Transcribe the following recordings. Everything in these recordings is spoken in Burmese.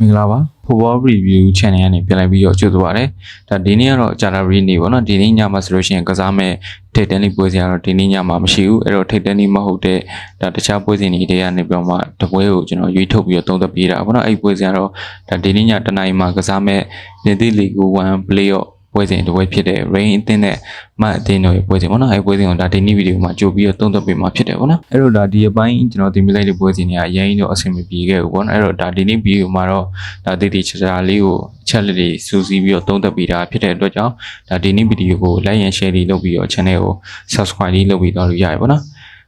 မင်္ဂလာပါ Football Review Channel ကနေပြန်လည်ပြီးတော့ကြိုဆိုပါရစေ။ဒါဒီနေ့ကတော့ဂျာလာရီနေပေါ့နော်ဒီနေ့ညမှာဆိုလို့ရှိရင်ကစားမဲ့ထိတ်တန်းလေးပွဲစဉ်ကတော့ဒီနေ့ညမှာမရှိဘူးအဲ့တော့ထိတ်တန်းလေးမဟုတ်တဲ့ဒါတခြားပွဲစဉ်တွေတည်းကနေပြီးတော့မှတပွဲကိုကျွန်တော်ရွေးထုတ်ပြီးတော့သုံးသပ်ပေးတာပေါ့နော်အဲ့ဒီပွဲစဉ်ကတော့ဒါဒီနေ့ညတနိုင်မှာကစားမဲ့နေသည့်လီဂူ1 Playoff ပွဲစဉ်တစ်ပွဲဖြစ်တဲ့ Rain အသင်းနဲ့မတ်အသင်းတို့ရဲ့ပွဲစဉ်ပေါ့နော်အဲပွဲစဉ်ကိုဒါဒီနေ့ဗီဒီယိုမှာကြိုပြီးတော့သုံးသပ်ပေးမှာဖြစ်တယ်ပေါ့နော်အဲ့တော့ဒါဒီအပိုင်းကျွန်တော်တင်ပြလိုက်တဲ့ပွဲစဉ်တွေကအရင်တော့အဆင်မပြေခဲ့ဘူးပေါ့နော်အဲ့တော့ဒါဒီနေ့ဗီဒီယိုမှာတော့ဒါတည်တည်ချာချာလေးကိုအချက်လက်တွေစူးစီးပြီးတော့သုံးသပ်ပေးတာဖြစ်တဲ့အတွက်ကြောင့်ဒါဒီနေ့ဗီဒီယိုကို like and share လေးလုပ်ပြီးတော့ channel ကို subscribe လေးလုပ်ပြီးတော့လို့ရရပါတော့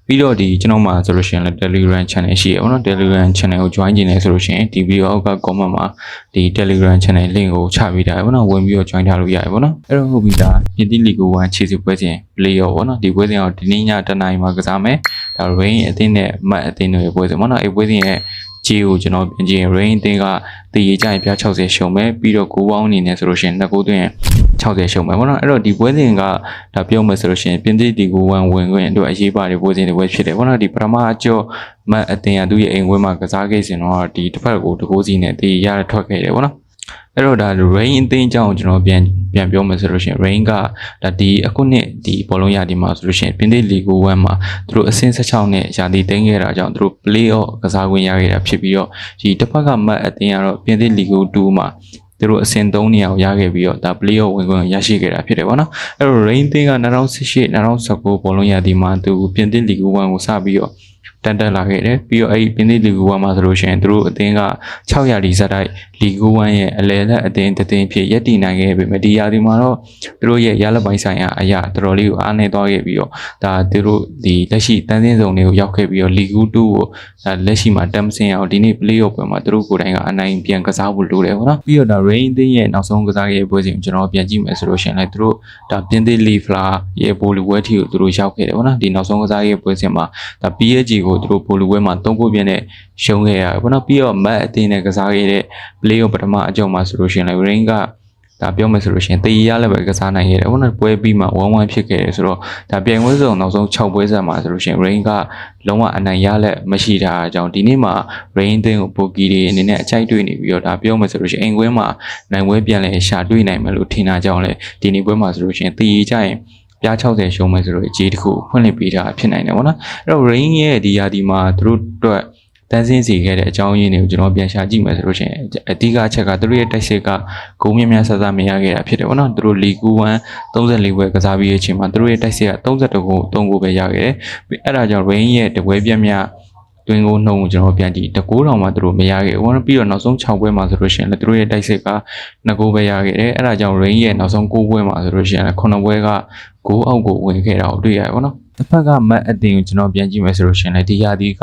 ပြီးတော့ဒီကျွန်တော်မှာဆိုလို့ရှိရင်လည်း Telegram channel ရှိရပါတော့ Telegram channel ကို join ကျင်နေဆိုလို့ရှိရင်ဒီ video အောက်က comment မှာဒီ Telegram channel link ကိုချပေးထားရပါတော့ဝင်ပြီးတော့ join ထားလို့ရရပါတော့အဲ့တော့ဟုတ်ပြီဒါပြင်သစ်လီဂို1ခြေစစ်ပွဲစဉ် play ရောပေါ့နော်ဒီပွဲစဉ်ကဒီနေ့ညတနင်္လာမှာကစားမယ်ဒါ rain အသင်းနဲ့ mat အသင်းတို့ရဲ့ပွဲစဉ်ပေါ့နော်အဲ့ပွဲစဉ်ရဲ့ခြေကိုကျွန်တော်ပြင်ကြည့်ရင် rain အသင်းကတည်ရကြရင်ပြ60ရှုံမယ်ပြီးတော့ကိုပေါင်းအနေနဲ့ဆိုလို့ရှိရင်နှစ်ကိုသွင်း 60ရှုံမယ်ပေါ့နော်အဲ့တော့ဒီပွဲစဉ်ကဒါပြောမယ်ဆိုလို့ရှိရင်ပြင်သစ်ဒီကို1ဝင်ခွင့်အတွက်အရေးပါတဲ့ပွဲစဉ်တွေပဲဖြစ်တယ်ပေါ့နော်ဒီပထမအကျော်မတ်အတင်ရသူ့ရဲ့အိမ်ဝင်းမှာကစားခဲ့စဉ်တော့ဒီတစ်ဖက်ကိုတကိုးစီနဲ့တည်ရထွက်ခဲ့တယ်ပေါ့နော်အဲ့တော့ဒါ rain အသင်းအကြောင်းကျွန်တော်ပြန်ပြန်ပြောမယ်ဆိုလို့ရှိရင် rain ကဒါဒီအခုနှစ်ဒီဘောလုံးရာဒီမှာဆိုလို့ရှိရင်ပြင်သစ်လီဂို1မှာသူတို့အဆင့်16နဲ့ရာသီသိမ်းခဲ့တာကြောင့်သူတို့ play off ကစားခွင့်ရခဲ့တာဖြစ်ပြီးတော့ဒီတစ်ဖက်ကမတ်အသင်းကတော့ပြင်သစ်လီဂို2မှာ သူတို့အဆင့်3နေရာကိုရခဲ့ပြီးတော့ဒါ play off ဝင်ခွင့်ရရှိခဲ့တာဖြစ်တယ်ပေါ့နော်အဲ့တော့ rain သင်းက2018 2019ဘောလုံးရာသီမှာသူပြင်သစ်လီဂို1ကိုစပြီးတော့ တက်တက်လာခဲ့တယ်ပြီးတော့အဲ့ဒီပြင်သစ်လီဂို1မှာဆိုလို့ရှိရင်သူတို့အသင်းက6ရာသီဇက်တိုက်လီဂို1ရဲ့အလဲလက်အသင်းတစ်သင်းဖြစ်ရပ်တည်နိုင်ခဲ့ပေမဲ့ဒီရာသီမှာတော့သူတို့ရဲ့ရလပိုင်းဆိုင်ရာအရာတော်တော်လေးကိုအားနည်းသွားခဲ့ပြီးတော့ဒါသူတို့ဒီလက်ရှိတန်းစင်းစုံတွေကိုရောက်ခဲ့ပြီးတော့လီဂူ2ကိုဒါလက်ရှိမှာတက်မစင်အောင်ဒီနေ့ play off ပွဲမှာသူတို့ကိုယ်တိုင်ကအနိုင်ပြန်ကစားဖို့လိုတယ်ပေါ့နော်ပြီးတော့ဒါ rain သင်းရဲ့နောက်ဆုံးကစားခဲ့တဲ့ပွဲစဉ်ကိုကျွန်တော်ပြန်ကြည့်မယ်ဆိုလို့ရှိရင်လည်းသူတို့ဒါပြင်သစ်လီဖလာရဲ့ပိုလီဝဲထီကိုသူတို့ရောက်ခဲ့တယ်ပေါ့နော်ဒီနောက်ဆုံးကစားခဲ့တဲ့ပွဲစဉ်မှာဒါ PSG ကိုသူတို့ပိုလီဝဲမှာ၃ခုပြည့်နဲ့ရှုံးခဲ့ရတယ်ပေါ့နော်ပြီးတော့ mat အသင်းနဲ့ကစားခဲ့တဲ့ play off ပထမအကြုံမှာဆိုလို့ရှိရင်လည်း rain ကဒါပြောမယ်ဆိုလို့ရှိရင်တည်ရလည်းပဲကစားနိုင်ရတယ်ပေါ့နော်ပွဲပြီးမှ1-1ဖြစ်ခဲ့တယ်ဆိုတော့ဒါပြိုင်ပွဲစုံနောက်ဆုံး6ပွဲဆက်မှာဆိုလို့ရှိရင် rain ကလုံးဝအနိုင်ရလက်မရှိတာအကြောင်းဒီနေ့မှာ rain သင်းကိုပိုကီတွေအနေနဲ့အကြိုက်တွေ့နေပြီးတော့ဒါပြောမယ်ဆိုလို့ရှိရင်အိမ်ကွင်းမှာနိုင်ပွဲပြန်လဲရှာတွေ့နိုင်မယ်လို့ထင်တာကြောင့်လေဒီနေ့ပွဲမှာဆိုလို့ရှိရင်တည်ရကြရင် ပြား60ရှုံးမယ်ဆိုတော့အကြီးတစ်ခုဖွင့်လှစ်ပေးတာဖြစ်နိုင်တယ်ပေါ့နော်အဲ့တော့ rain ရဲ့ဒီယာဒီမှာသူတို့အတွက်တန်းစင်းစီခဲ့တဲ့အကြောင်းရင်းတွေကိုကျွန်တော်ပြန်ရှာကြည့်မယ်ဆိုလို့ရှိရင်အဓိကအချက်ကသူတို့ရဲ့တိုက်စစ်ကဂုံးမြများဆဆမရခဲ့တာဖြစ်တယ်ပေါ့နော်သူတို့လီဂူ1 34ပွဲကစားပြီးတဲ့အချိန်မှာသူတို့ရဲ့တိုက်စစ်က32ဂိုး3ဂိုးပဲရခဲ့တယ်ပြီးအဲ့ဒါကြောင့် rain ရဲ့တပွဲပြက်မြ တွင်းကိုနှုံကိုကျွန်တော်ပြန်ကြည့်တကိုးတောင်မှသူတို့မရခဲ့ဘူး။ပြီးတော့နောက်ဆုံး6ပွဲမှာဆိုလို့ရှိရင်လည်းသူတို့ရဲ့တိုက်စစ်က2ဂိုးပဲရခဲ့တယ်။အဲ့ဒါကြောင့် rain ရဲ့နောက်ဆုံး9ပွဲမှာဆိုလို့ရှိရင်လည်း9ပွဲကဂိုးအောက်ကိုဝင်ခဲ့တာကိုတွေ့ရတယ်ပေါ့နော်။တစ်ဖက်ကမတ်အတင်ကိုကျွန်တော်ပြန်ကြည့်မယ်ဆိုလို့ရှိရင်လည်းဒီရာသီက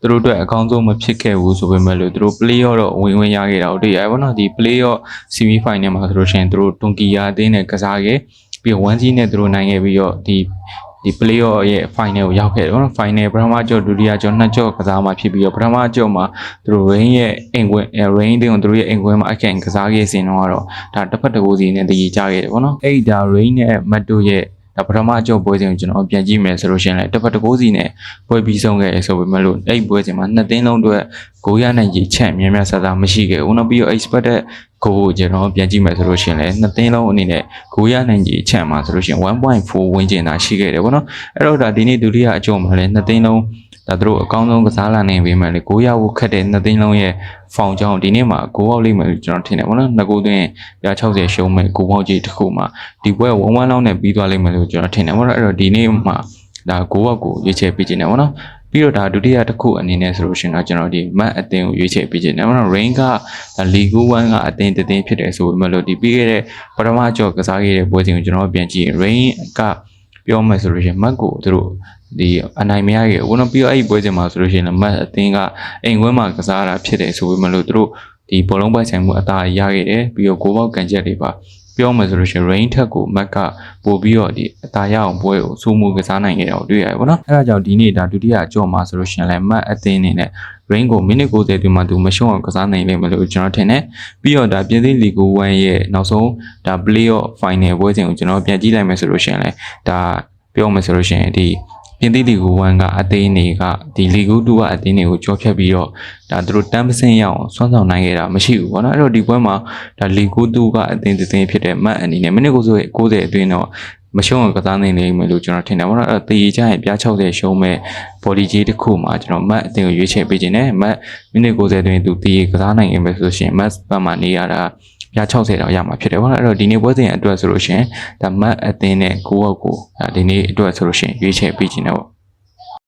သူတို့အတွက်အကောင်းဆုံးမဖြစ်ခဲ့ဘူးဆိုပေမဲ့လို့သူတို့ play off တော့ဝင်ဝင်ရခဲ့တာကိုတွေ့ရတယ်ပေါ့နော်။ဒီ play off semi final မှာဆိုလို့ရှိရင်သူတို့တွန်ကီယာအသင်းနဲ့ကစားခဲ့ပြီးတော့1-0နဲ့သူတို့နိုင်ခဲ့ပြီးတော့ဒီ ဒီ playoff ရဲ့ final ကိုရောက်ခဲ့တယ်ပေါ့နော် final ပထမကြော့ဒုတိယကြော့နှစ်ကြော့ကစားမှဖြစ်ပြီးတော့ပထမကြော့မှာသူတို့ rain ရဲ့အိမ်ကွင်း rain တင်းကိုသူတို့ရဲ့အိမ်ကွင်းမှာအခိုင်ကစားခဲ့စဉ်တော့ကတော့ဒါတစ်ဖက်တစ်ကိုးစီနဲ့တည်ကြခဲ့တယ်ပေါ့နော်အဲ့ဒါ rain နဲ့ mat တို့ရဲ့ဒါပထမကြော့ပွဲစဉ်ကိုကျွန်တော်ပြန်ကြည့်မယ်ဆိုလို့ရှိရင်လည်းတစ်ဖက်တစ်ကိုးစီနဲ့ပွဲပြီးဆုံးခဲ့ရဆိုပေမဲ့လို့အဲ့ပွဲစဉ်မှာနှစ်သင်းလုံးအတွက်ဂိုးရနိုင်ကြီးချက်များများဆဆမရှိခဲ့ဘူးနော်ပြီးတော့ expected ကို ကိုကျွန်တော်ပြန်ကြည့်မယ်ဆိုလို့ရှိရင်လည်းနှစ်သင်းလုံးအနေနဲ့ဂိုးရနိုင်ကြီးအချက်မှာဆိုလို့ရှိရင်1.4ဝန်းကျင်သာရှိခဲ့တယ်ပေါ့နော်အဲ့တော့ဒါဒီနေ့ဒုတိယအကြိုမှာလည်းနှစ်သင်းလုံးဒါတို့အကောင်းဆုံးကစားလာနိုင်ပေမဲ့လေဂိုးရဖို့ခက်တဲ့နှစ်သိန်းလုံးရဲ့ဖောင်ကြောင်းဒီနေ့မှာဂိုးပေါက်လိမ့်မယ်လို့ကျွန်တော်ထင်တယ်ပေါ့နော်နှစ်ဂိုးသွင်းပြ60ရှုံးမဲ့ဂိုးပေါက်ကြီးတစ်ခုမှာဒီပွဲဝန်းဝန်းလောက်နဲ့ပြီးသွားလိမ့်မယ်လို့ကျွန်တော်ထင်တယ်ပေါ့နော်အဲ့တော့ဒီနေ့မှာဒါဂိုးပေါက်ကိုရွေးချယ်ပေးခြင်းတယ်ပေါ့နော် ပြီးတော့ဒါဒုတိယတစ်ခုအနေနဲ့ဆိုလို့ရှိရင်တော့ကျွန်တော်ဒီမတ်အတင်းကိုရွေးချယ်ပေးခြင်းတယ်ပေါ့နော် rain ကလီဂူ1ကအတင်းတတင်းဖြစ်တယ်ဆိုပေမဲ့လို့ဒီပြီးခဲ့တဲ့ပထမကြော့ကစားခဲ့တဲ့ပွဲစဉ်ကိုကျွန်တော်ပြန်ကြည့်ရင် rain ကပြောမယ်ဆိုလို့ရှိရင်မတ်ကိုသူတို့ဒီအနိုင်မရခဲ့ဘူးနော်ပြီးတော့အဲ့ဒီပွဲစဉ်မှာဆိုလို့ရှိရင်မတ်အသင်းကအိမ်ခွဲမှာကစားတာဖြစ်တယ်ဆိုပေမဲ့လို့သူတို့ဒီဘောလုံးပိုက်ဆိုင်မှုအသာရခဲ့တယ်ပြီးတော့ကိုပေါက်ကန်ချက်တွေပါ ပြောမယ်ဆိုလို့ရှိရင် rain ထက်ကိုမက်ကပို့ပြီးတော့ဒီအသာရအောင်ပွဲကိုစိုးမှုကစားနိုင်ခဲ့တာကိုတွေ့ရတယ်ပေါ့နော်အဲ့ဒါကြောင့်ဒီနေ့ဒါဒုတိယအကြော့မှာဆိုလို့ရှိရင်လည်းမတ်အသင်းအနေနဲ့ rain ကိုမိနစ်90အတွင်းမှာသူမရှုံးအောင်ကစားနိုင်လိမ့်မယ်လို့ကျွန်တော်ထင်တယ်ပြီးတော့ဒါပြည်သိလီဂို1ရဲ့နောက်ဆုံးဒါ play off final ပွဲစဉ်ကိုကျွန်တော်ပြန်ကြည့်လိုက်မယ်ဆိုလို့ရှိရင်လည်းဒါပြောမယ်ဆိုလို့ရှိရင်ဒီ ပြင်သစ်လီဂူ1ကအသင်းတွေကဒီလီဂူ2ကအသင်းတွေကိုကြောဖြတ်ပြီးတော့ဒါသူတို့တမ်းပစင်းရအောင်စွမ်းဆောင်နိုင်ခဲ့တာမရှိဘူးပေါ့နော်အဲ့တော့ဒီပွဲမှာဒါလီဂူ2ကအသင်းတစ်သင်းဖြစ်တဲ့မတ်အနေနဲ့မိနစ်90 90အတွင်းတော့မရှုံးအောင်ကစားနိုင်နေမယ်လို့ကျွန်တော်ထင်တယ်ပေါ့နော်အဲ့တော့တည်ကြရင်ပြား60ရှုံးမဲ့ body ကြီးတစ်ခုမှာကျွန်တော်မတ်အသင်းကိုရွေးချယ်ပေးခြင်းနဲ့မတ်မိနစ်90အတွင်းသူတည်ကစားနိုင်ရင်ပဲဆိုလို့ရှိရင်မတ်ဘက်မှာနေရတာ ပြား60တော့ရမှာဖြစ်တယ်ပေါ့နော်အဲ့တော့ဒီနေ့ပွဲစဉ်အတွက်ဆိုလို့ရှိရင်ဒါမတ်အသင်းနဲ့ကိုယ့်အကိုဒါဒီနေ့အတွက်ဆိုလို့ရှိရင်ရွေးချယ်ပေးခြင်းတယ်ပေါ့